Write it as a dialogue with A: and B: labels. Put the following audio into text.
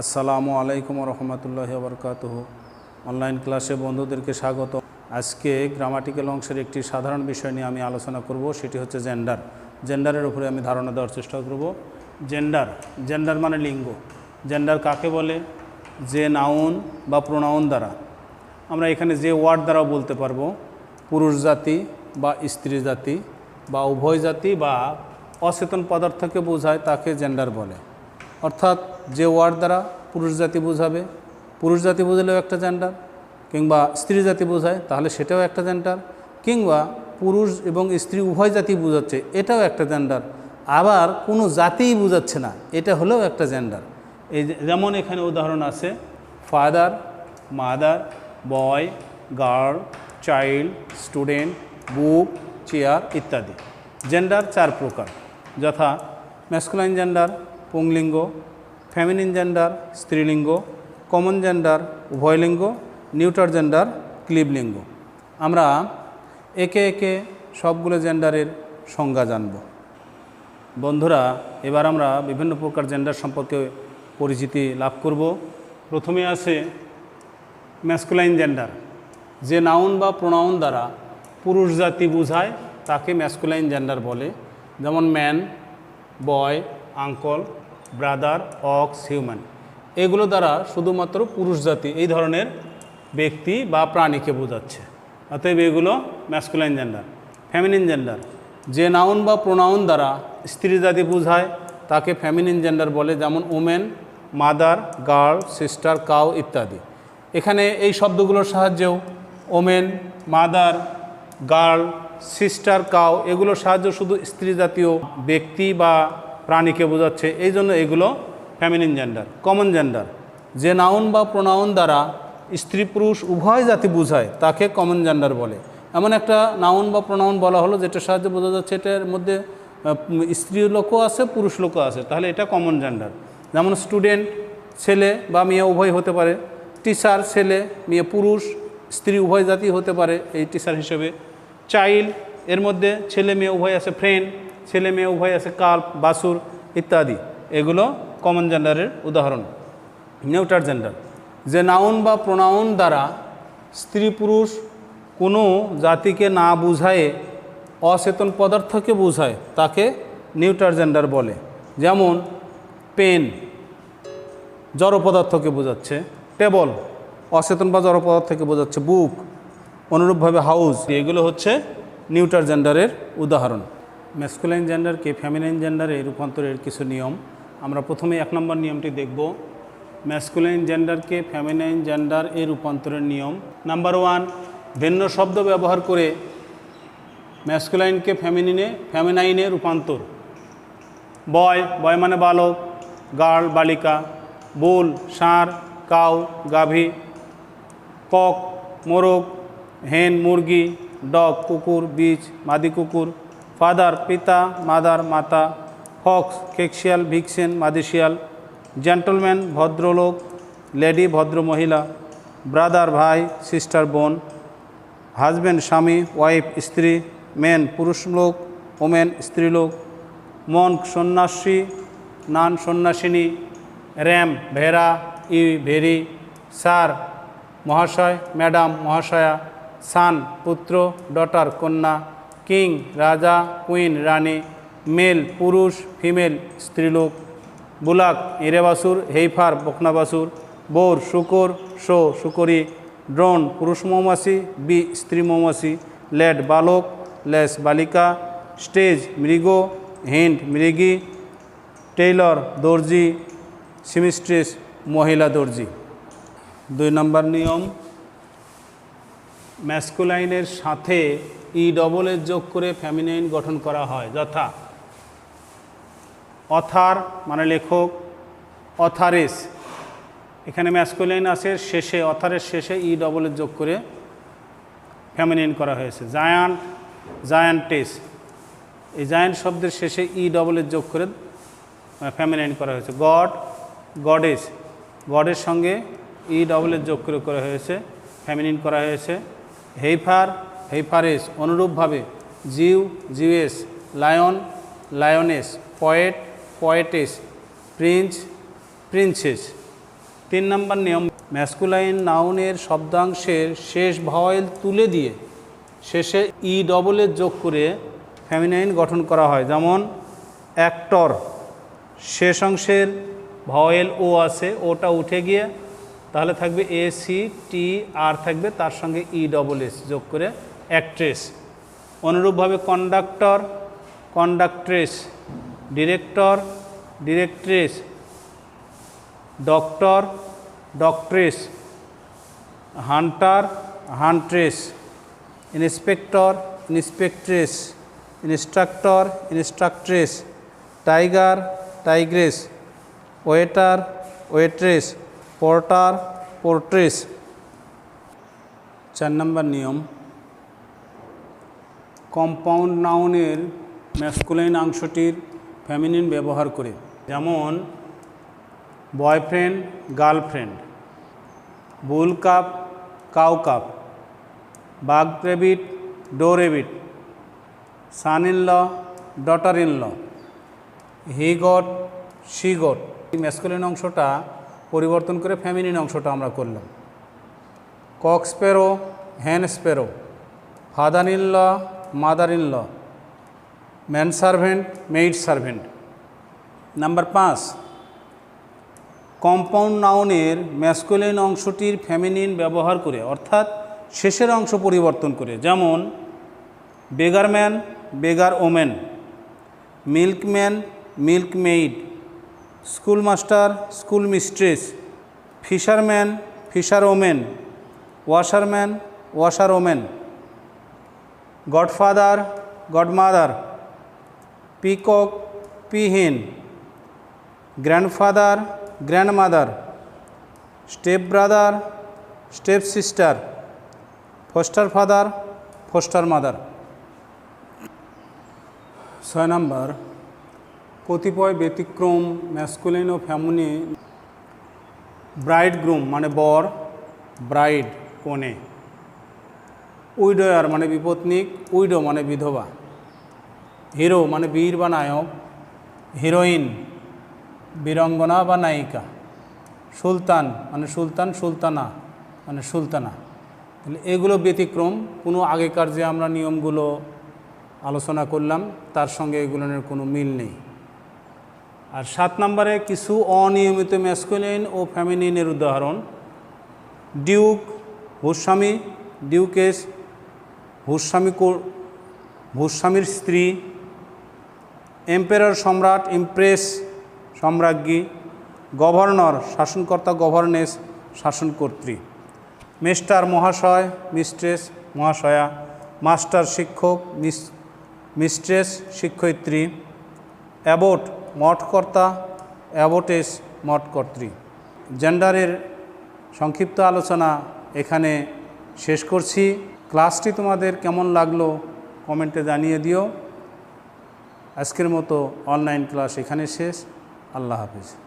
A: আসসালামু আলাইকুম রহমতুল্লাহ বরকাত অনলাইন ক্লাসে বন্ধুদেরকে স্বাগত। আজকে গ্রামাটিক্যাল অংশের একটি সাধারণ বিষয় নিয়ে আমি আলোচনা করব, সেটি হচ্ছে জেন্ডার। জেন্ডারের উপরে আমি ধারণা দেওয়ার চেষ্টা করব। জেন্ডার জেন্ডার মানে লিঙ্গ। জেন্ডার কাকে বলে? যে নাউন বা প্রোনাউন দ্বারা। আমরা এখানে যে ওয়ার্ড দ্বারাও বলতে পারব। পুরুষ জাতি বা স্ত্রী জাতি বা উভয় জাতি বা অচেতন পদার্থকে বোঝায়, তাকে জেন্ডার বলে। অর্থাৎ যে ওয়ার্ড দ্বারা পুরুষ জাতি বোঝাবে, পুরুষ জাতি বোঝালেও একটা জেন্ডার কিংবা স্ত্রী জাতি বোঝায়, তাহলে সেটাও একটা জেন্ডার কিংবা পুরুষ এবং স্ত্রী উভয় জাতি বোঝাচ্ছে, এটাও একটা জেন্ডার আবার কোনো জাতিই বোঝাচ্ছে না, এটা হলেও একটা জেন্ডার এই যেমন এখানে উদাহরণ আছে father mother boy girl child student book chair ইত্যাদি। জেন্ডার চার প্রকার, যথা ম্যাসকুলাইন জেন্ডার পুংলিঙ্গ ফ্যামিনিন জেন্ডার স্ত্রীলিঙ্গ কমন জেন্ডার উভয়লিঙ্গ নিউটার জেন্ডার ক্লিবলিঙ্গ। আমরা একে একে সবগুলো জেন্ডারের সংজ্ঞা জানব। বন্ধুরা, এবার আমরা বিভিন্ন প্রকার জেন্ডার সম্পর্কে পরিচিতি লাভ করব। প্রথমে আছে ম্যাসকুলাইন জেন্ডার যে নাউন বা প্রোনাউন দ্বারা পুরুষ জাতি বোঝায়, তাকে ম্যাসকুলাইন জেন্ডার বলে। যেমন man boy uncle brother ox human. এগুলো দ্বারা শুধুমাত্র পুরুষ জাতি, এই ধরনের ব্যক্তি বা প্রাণীকে বোঝাচ্ছে। অতএব এগুলো ম্যাসকুলাইন জেন্ডার ফ্যামিনিন জেন্ডার যে নাউন বা প্রোনাউন দ্বারা স্ত্রী জাতি বোঝায়, তাকে ফ্যামিনিন জেন্ডার বলে, যেমন women mother girl sister cow ইত্যাদি। এখানে এই শব্দগুলোর সাহায্যেও women mother girl sister cow এগুলোর সাহায্য শুধু স্ত্রী জাতীয় ব্যক্তি বা প্রাণীকে বোঝাচ্ছে। এই জন্য এগুলো ফ্যামিনিন জেন্ডার কমন জেন্ডার যে নাউন বা প্রোনাউন দ্বারা স্ত্রী পুরুষ উভয় জাতি বোঝায়, তাকে কমন জেন্ডার বলে। এমন একটা নাউন বা প্রোনাউন বলা হলো, যেটার সাহায্যে বোঝা যাচ্ছে এটার মধ্যে স্ত্রী লোকও আছে, পুরুষ লোকও আছে। তাহলে এটা কমন জেন্ডার যেমন স্টুডেন্ট ছেলে বা মেয়ে উভয় হতে পারে। টিচার ছেলে, মেয়ে, পুরুষ, স্ত্রী উভয় জাতি হতে পারে, এই টিচার হিসেবে। চাইল্ড এর মধ্যে ছেলে, মেয়ে উভয় আছে ফ্রেন্ড ছেলে মেয়ে উভয় আছে কাল্প বাসুর ইত্যাদি। এগুলো কমন জেন্ডারের উদাহরণ। নিউটার জেন্ডার যে নাউন বা প্রোনাউন দ্বারা স্ত্রী পুরুষ কোনো জাতিকে না বুঝায়ে অচেতন পদার্থকে বোঝায়, তাকে নিউটার জেন্ডার বলে। যেমন পেন জড় পদার্থকে বোঝাচ্ছে, টেবল অচেতন বা জড় পদার্থকে বোঝাচ্ছে, বুক, অনুরূপভাবে হাউস, এগুলো হচ্ছে নিউটার জেন্ডারের উদাহরণ। ম্যাসকুলাইন জেন্ডারকে ফ্যামিলাইন জেন্ডারে রূপান্তরের কিছু নিয়ম। আমরা প্রথমে এক নম্বর নিয়মটি দেখব। ম্যাসকুলাইন জেন্ডারকে ফ্যামিনাইন জেন্ডার এর রূপান্তরের নিয়ম। নাম্বার ওয়ান ভিন্ন শব্দ ব্যবহার করে ম্যাসকুলাইনকে ফ্যামিনিনে ফ্যামিনাইনে রূপান্তর। বয় বয় মানে বালক গার্ল বালিকা। বুল ষাঁড়, কাউ, গাভী। কক মোরগ হেন মুরগি। ডগ কুকুর, বীজ, মাদি কুকুর। ফাদার, পিতা, মাদার, মাতা ফক্স কেকশিয়াল ভিক্সেন মাদিশিয়াল, জেন্টলম্যান, ভদ্রলোক, লেডি, ভদ্র মহিলা, ব্রাদার ভাই, সিস্টার বোন, হাজব্যান্ড, স্বামী, ওয়াইফ, স্ত্রী, মেন, পুরুষ লোক, ওমেন স্ত্রীলোক মন, সন্ন্যাসী, নান সন্ন্যাসিনী, র্যাম ভেরা ই ভেরি স্যার, মহাশয়, ম্যাডাম, মহাশয়া, সান, পুত্র, ডটার, কন্যা কিং, রাজা, কুইন, রানী, মেল, পুরুষ, ফিমেল, স্ত্রীলোক, বুলাক, ইরেবাসুর, হেইফার বকনাবাসুর বোর, শুকর, শো, শুকরি, ড্রোন, পুরুষ মৌমাছি, বি, স্ত্রী মৌমাছি, লেড, বালক, লেস, বালিকা, স্টেজ, মৃগ হিন্ট মৃগী, টেইলর, দর্জি, সিমিস্ট্রেস, মহিলা দর্জি। দুই নম্বর নিয়ম, ম্যাসকুলাইনের সাথে ই ডবলের যোগ করে ফ্যামিনাইন গঠন করা হয়, যথা। অথার মানে লেখক, অথারেস। এখানে ম্যাসকুলাইন আছে, শেষে, অথারের শেষে ই ডবলের যোগ করে ফ্যামিনাইন করা হয়েছে। Giant giantess. এই জায়ান্ট শব্দের শেষে ই ডবলের যোগ করে ফ্যামিনাইন করা হয়েছে। God, goddess. গডের সঙ্গে ই ডবলের যোগ করে করা হয়েছে ফ্যামিনিন করা হয়েছে। হেইফার হেইফারেস অনুরূপভাবে Jew Jewess lion, lioness, poet, poetess, prince, princess. তিন নম্বর নিয়ম, ম্যাসকুলাইন নাউনের শব্দাংশের শেষ ভয়েল তুলে দিয়ে শেষে ই ডবলের যোগ করে ফ্যামিনাইন গঠন করা হয়। যেমন, অ্যাক্টর, শেষ অংশের ভয়েল ও আছে, ওটা উঠে গিয়ে তাহলে থাকবে এ, সি, টি, আর থাকবে, তার সঙ্গে ই, ডবল, এস যোগ করে অ্যাক্ট্রেস। অনুরূপভাবে conductor, conductress. Director, directress. Doctor, doctress. Hunter, huntress. Inspector, inspectress. Instructor, instructress. Tiger, tigress. Waiter, waitress. Porter, portress. চার নম্বর নিয়ম। কম্পাউন্ড নাউনের ম্যাসকুলাইন অংশটির ফ্যামিনিন ব্যবহার করে, যেমন boyfriend girlfriend bull calf cow calf buck rabbit doe rabbit son in law daughter in law he goat she goat এই masculine অংশটা পরিবর্তন করে ফ্যামিলিন অংশটা আমরা করলাম। Cock sparrow hen sparrow father in law mother in law man servant maid servant number পাঁচ compound নাউনের masculine অংশটির ফ্যামিনিন ব্যবহার করে, অর্থাৎ শেষের অংশ পরিবর্তন করে। যেমন beggar man beggar women milkman milk maid school master school mistress fisherman fisher woman washerman washer woman godfather godmother peacock peahen grandfather grandmother step brother step sister foster father foster mother ছয় নম্বর, কতিপয় ব্যতিক্রম masculine ও feminine bride groom মানে বর bride কনে। উইডোয়ার মানে বিপত্নিক, widow মানে বিধবা। হিরো মানে বীর বা নায়ক হিরোইন বীরঙ্গনা বা নায়িকা। সুলতান মানে সুলতান, সুলতানা মানে সুলতানা। তাহলে এগুলো ব্যতিক্রম, কোনো আগেকার যে আমরা নিয়মগুলো আলোচনা করলাম, তার সঙ্গে এগুলোর কোনো মিল নেই। আর সাত নম্বরে কিছু অনিয়মিত ম্যাসকুলিন ও ফ্যামিলিনের উদাহরণ। ডিউক ভূস্বামী ডিউকেস ভূস্বামী ভূস্বামীর স্ত্রী, এম্পেরর সম্রাট ইমপ্রেস সম্রাজ্ঞী, গভর্নর, শাসনকর্তা গভর্নেস, শাসনকর্ত্রী। মিস্টার মহাশয়, মিস্ট্রেস মহাশয়া। মাস্টার শিক্ষক, মিস মিস্ট্রেস শিক্ষয়িত্রী। অ্যাবোট মঠকর্তা, অ্যাবোটেস মঠকর্ত্রী। জেন্ডারের সংক্ষিপ্ত আলোচনা এখানে শেষ করছি। ক্লাসটি তোমাদের কেমন লাগল কমেন্টে জানিয়ে দিও। আজকের মতো অনলাইন ক্লাস এখানে শেষ। আল্লাহ হাফিজ।